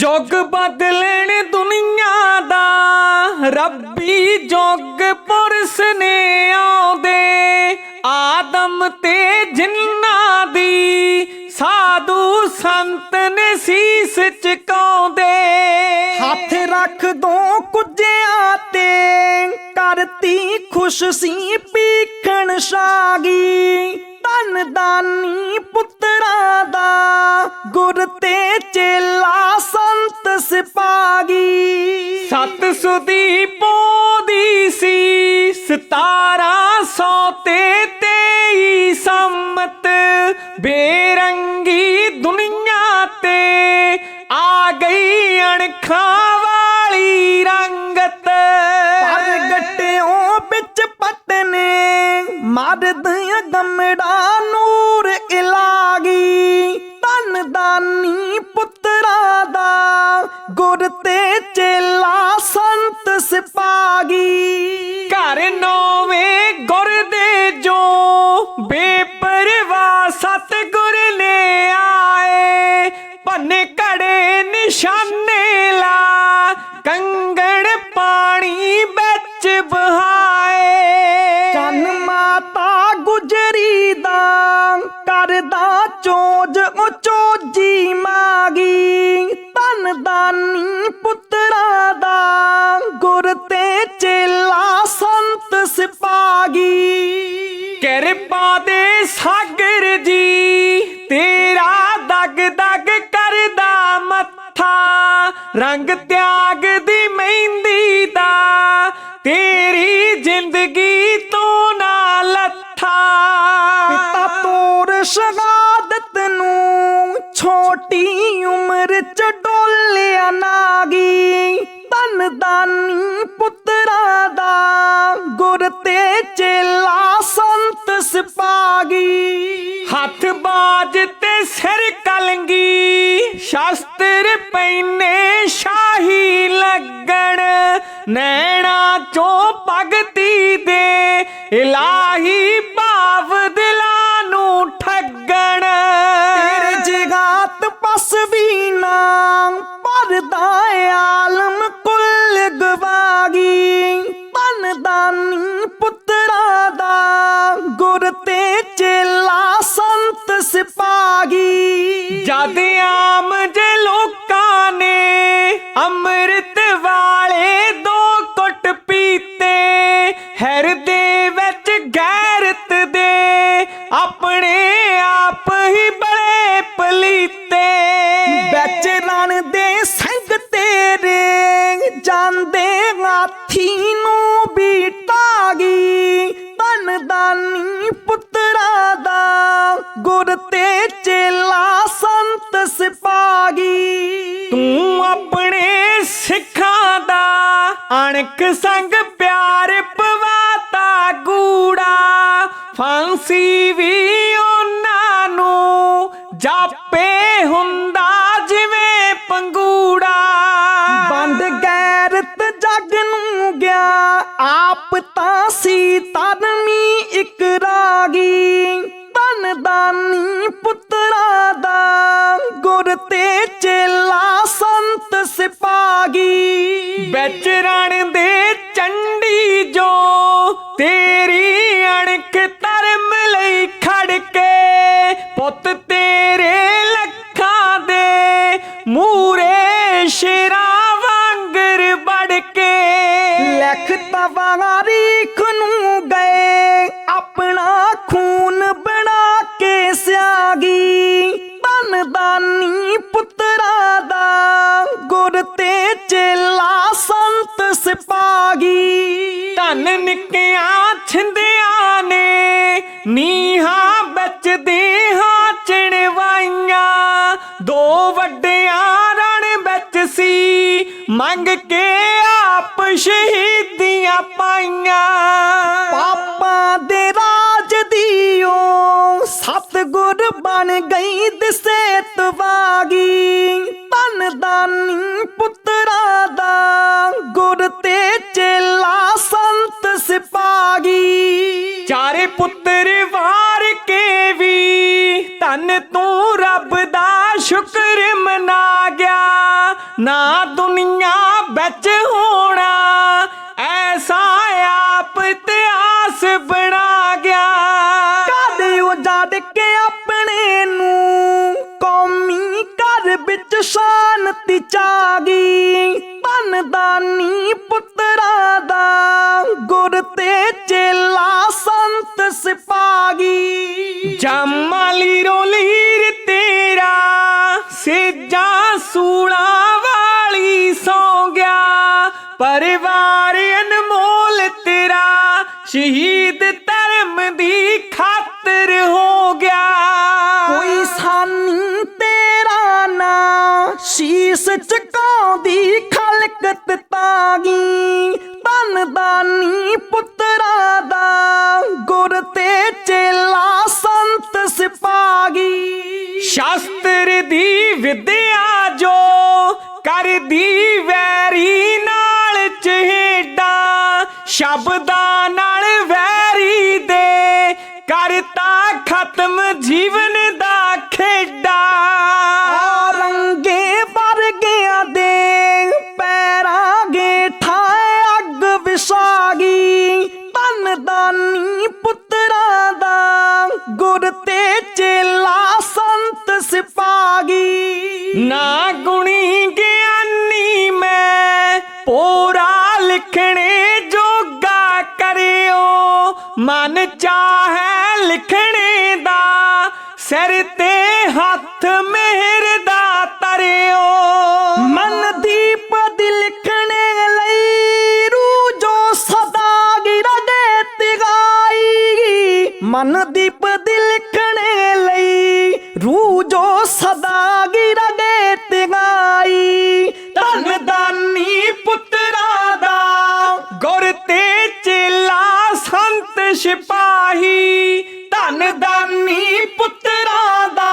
ਜੁਗ ਬਦਲਣ ਦੁਨੀਆ ਦਾ, ਰੱਬੀ ਜੁਗ ਪੁਰਸ ਨੇ ਆਉਂਦੇ। ਆਦਮ ਤੇ ਜਿੰਨਾ ਦੀ ਸਾਧੂ ਸੰਤ ਨੇ ਸੀਸ ਝੁਕਾਉਂਦੇ ਹੱਥ ਰੱਖ ਦੋ ਕੁੱਜਿਆਂ ਤੇ, ਕਰਤੀ ਖੁਸ਼ ਸੀ ਪੀਖਣ ਸ਼ਾਗੀ। ਧਨ ਦਾਨੀ ਪੁੱਤਰਾਂ ਦਾ, ਗੁਰ ਬੇਰੰਗੀ ਦੁਨੀਆ ਤੇ ਆ ਗਈ ਅਣਖਾਂ ਵਾਲੀ ਰੰਗਤ। ਪ੍ਰਗਟਿਓ ਵਿੱਚ ਪਤਨੇ ਮਰਦ ਗਮੜਾ ਨੂਰ ਭੰਨੇ ਕੜੇ ਨਿਸ਼ਾਨੇ ਲਾ ਕੰਗਣ ਪਾਣੀ ਵਿੱਚ ਬਹਾਏ ਚੰਨ ਮਾਤਾ ਗੁਜਰੀ ਦਾ ਕਰਦਾ ਚੋਜ ਉਚੋਜੀ ਮਾਗੀ। ਧਨ ਦਾਨੀ ਪੁੱਤਰਾ ਦਾ ਗੁਰ ਤੇ ਚੇਲਾ ਸੰਤ ਸਿਪਾਗੀ। ਕਿਰਪਾ ਦੇ ਸਾਗਰ ਜੀ ਜ਼ਿੰਦਗੀ ਨੈਣਾ ਚੋਂ ਭਗਤੀ ਦੇ, ਇਲਾਹੀ ਭਾਵ ਦਿਲਾਂ ਨੂੰ ਠੱਗਣ। ਤੇਰੇ ਜਗਾਤ ਪਸ ਵੀ ਨਾ ਪਰਦਾ ਵਿੱਚ ਦੇ ਸੰਗ ਤੇਰੇ ਜਾਂਦੇ ਹਾਥੀ ਨੂੰ ਵੀ ਟਾਗੀ। ਧਨ ਦਾਨੀ ਪੁੱਤਰਾ ਦਾ ਗੁਰ ਤੇ ਚੇਲਾ ਸੰਤ ਸਿਪਾਗੀ। ਤੂੰ ਆਪਣੇ ਸਿੱਖਾਂ ਦਾ ਅਣਖ ਸੰਗ ਪਿਆਰ ਪਵਾਤਾ ਗੂੜਾ। ਫਾਂਸੀ ਵੀ ਉਹਨਾਂ ਨੂੰ ਜਾਪੇ ਹੁੰਦਾ ਦਾਨੀ ਪੁੱਤਰਾ ਦਾ ਗੁਰ ਤੇ ਚੇਲਾ ਸੰਤ ਸਿਪਾਗੀ ਵਿੱਚ ਰਣ ਦੇ ਚੰਡੀ ਜੋ ਤੇਰੀ ਨਿੱਕਿਆਂ ਛਿੰਦਿਆਂ ਨੇ ਨੀਹਾਂ ਵਿੱਚ ਦੇਹਾਂ ਚਣਵਾਈਆਂ। ਦੋ ਵੱਡਿਆਂ ਰਣ ਵਿੱਚ ਸੀ, ਮੰਗ ਕੇ ਆਪ ਸ਼ਹੀਦੀਆਂ ਪਾਈਆਂ। ਪਾਪਾਂ ਦੇ ਰਾਜ ਦੀਓ, ਸਤਗੁਰ ਬਣ ਗਈ ਦਿਸੇ ਤਵਾਗੀ। ਤਨ ਦਾਨੀ ਪੁੱਤਰਾ ਪੁੱਤਰ ਵਾਰ ਕੇ ਵੀ ਧੰਨ ਤੂੰ ਰੱਬ ਦਾ ਸ਼ੁਕਰ ਮਨਾ ਗਿਆ। ਨਾ ਦੁਨੀਆ ਵਿੱਚ ਹੋਣਾ, ਐਸਾ ਆਪ ਇਤਿਹਾਸ ਬਣਾ ਗਿਆ। ਕਦ ਉਜਾੜ ਕੇ ਆਪਣੇ ਨੂੰ ਕੌਮੀ ਘਰ ਵਿੱਚ ਸ਼ਾਂਤੀ ਚਾਗੀ। ਧਨਦਾਨੀ ਪੁੱਤਰਾਂ ਦਾ ਗੁਰ ਤੇ ਚੇਲਾ ਸੰਤ ਸਿਪਾਗੀ ਜਮਾਲੀ ਰੋਲੀਰ ਤੇਰਾ ਸੇਜਾ ਸੂਣਾ ਵਾਲੀ ਸੌ ਗਿਆ ਪਰਿਵਾਰ ਅਨਮੋਲ ਤੇਰਾ ਸ਼ਹੀਦ ਧਰਮ ਦੀ ਖਾਤਰ ਹੋ ਗਿਆ। ਕੋਈ ਸਾਨੀ ਤੇਰਾ ਨਾ ਸ਼ੀਸ ਝੁਕਾਉਂਦੀ ਖਲਕਤ ਤਾਗੀ। ਧਨਦਾਨੀ ਪੁੱਤਰਾਂ ਦਾ ਗੁਰ ਤੇ ਚੇਲਾ ਸੰਤ ਸਿਪਾਗੀ ਸ਼ਾਸਤਰ ਦੀ ਵਿਦਿਆ ਨਾ ਗੁਣੀ ਗਿਆਨੀ ਮੈਂ, ਪੂਰਾ ਲਿਖਣੇ ਜੋਗਾ ਕਰਿਓ। ਮਨ ਚਾਹੇ ਲਿਖਣੇ ਦਾ, ਸਿਰ ਤੇ ਹੱਥ ਮਿਹਰ ਦਾ ਤਰਿਓ ਮਨ ਦੀਪ ਦੀ ਲਿਖਣੇ ਲਈ ਰੂ ਜੋ ਸਦਾ ਗਿਰਗੇ ਤਿਗਾਈ। ਮਨ ਦੀਪ ਦੀ ਲਿਖਣੇ ਲਈ ਰੂ ਜੋ ਸਦਾ ਗਿਰਗੇ ਤਿਗਾਈ ਧਨ ਦਾਨੀ ਪੁੱਤਰਾ ਦਾ ਗੁਰ ਤੇ ਚੇਲਾ ਸੰਤ ਸਿਪਾਹੀ ਧਨ ਦਾਨੀ ਪੁੱਤਰਾ ਦਾ